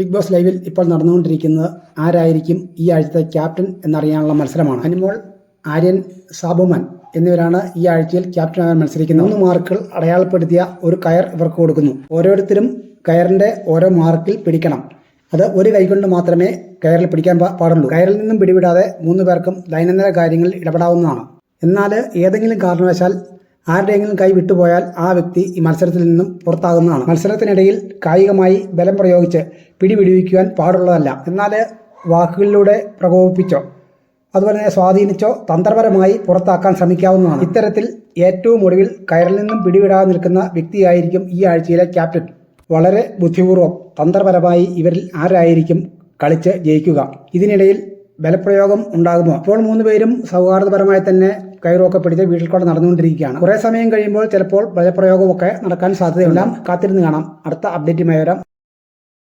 Big boss ലൈവിൽ ഇപ്പോൾ നടന്നുകൊണ്ടിരിക്കുന്നത് ആരായിരിക്കും ഈ ആഴ്ചത്തെ ക്യാപ്റ്റൻ എന്നറിയാനുള്ള മത്സരമാണ്? അനിമോൾ ആര്യൻ സാബുമാൻ എന്നിവരാണ് ഈ ആഴ്ചയിൽ ക്യാപ്റ്റനാകാൻ മത്സരിക്കുന്നത്. മൂന്ന് മാർക്കുകൾ അടയാളപ്പെടുത്തിയ ഒരു കയർ ഇവർക്ക് കൊടുക്കുന്നു. ഓരോരുത്തരും കയറിന്റെ ഓരോ മാർക്കിൽ പിടിക്കണം. അത് ഒരു കൈകൊണ്ട് മാത്രമേ കയറിൽ പിടിക്കാൻ പാടുള്ളൂ. കയറിൽ നിന്നും പിടിവിടാതെ മൂന്ന് പേർക്കും ദൈനംദിന കാര്യങ്ങളിൽ ഇടപെടാവുന്നതാണ്. എന്നാൽ ഏതെങ്കിലും കാരണവശാൽ ആരുടെയെങ്കിലും കൈ വിട്ടുപോയാൽ ആ വ്യക്തി ഈ മത്സരത്തിൽ നിന്നും പുറത്താകുന്നതാണ്. മത്സരത്തിനിടയിൽ കായികമായി ബലം പ്രയോഗിച്ച് പിടിപിടിവിക്കുവാൻ പാടുള്ളതല്ല. എന്നാൽ വാക്കുകളിലൂടെ പ്രകോപിപ്പിച്ചോ അതുപോലെ തന്നെ സ്വാധീനിച്ചോ തന്ത്രപരമായി പുറത്താക്കാൻ ശ്രമിക്കാവുന്നതാണ്. ഇത്തരത്തിൽ ഏറ്റവും ഒടുവിൽ കയറിൽ നിന്നും പിടിവിടാതെ നിൽക്കുന്ന വ്യക്തിയായിരിക്കും ഈ ആഴ്ചയിലെ ക്യാപ്റ്റൻ. വളരെ ബുദ്ധിപൂർവം തന്ത്രപരമായി ഇവരിൽ ആരായിരിക്കും കളിച്ച് ജയിക്കുക. ഇതിനിടയിൽ ബലപ്രയോഗം ഉണ്ടാകുമോ ഇപ്പോൾ മൂന്ന് പേരും സൗഹാർദ്ദപരമായി തന്നെ കയറൊക്കെ പിടിച്ച് വീട്ടിൽ കൂടെ നടന്നുകൊണ്ടിരിക്കുകയാണ്. കുറേ സമയം കഴിയുമ്പോൾ ചിലപ്പോൾ ബലപ്രയോഗമൊക്കെ നടക്കാൻ സാധ്യതയുണ്ടാകും കാത്തിരുന്ന് കാണാം. അടുത്ത അപ്ഡേറ്റുമായി വരാം.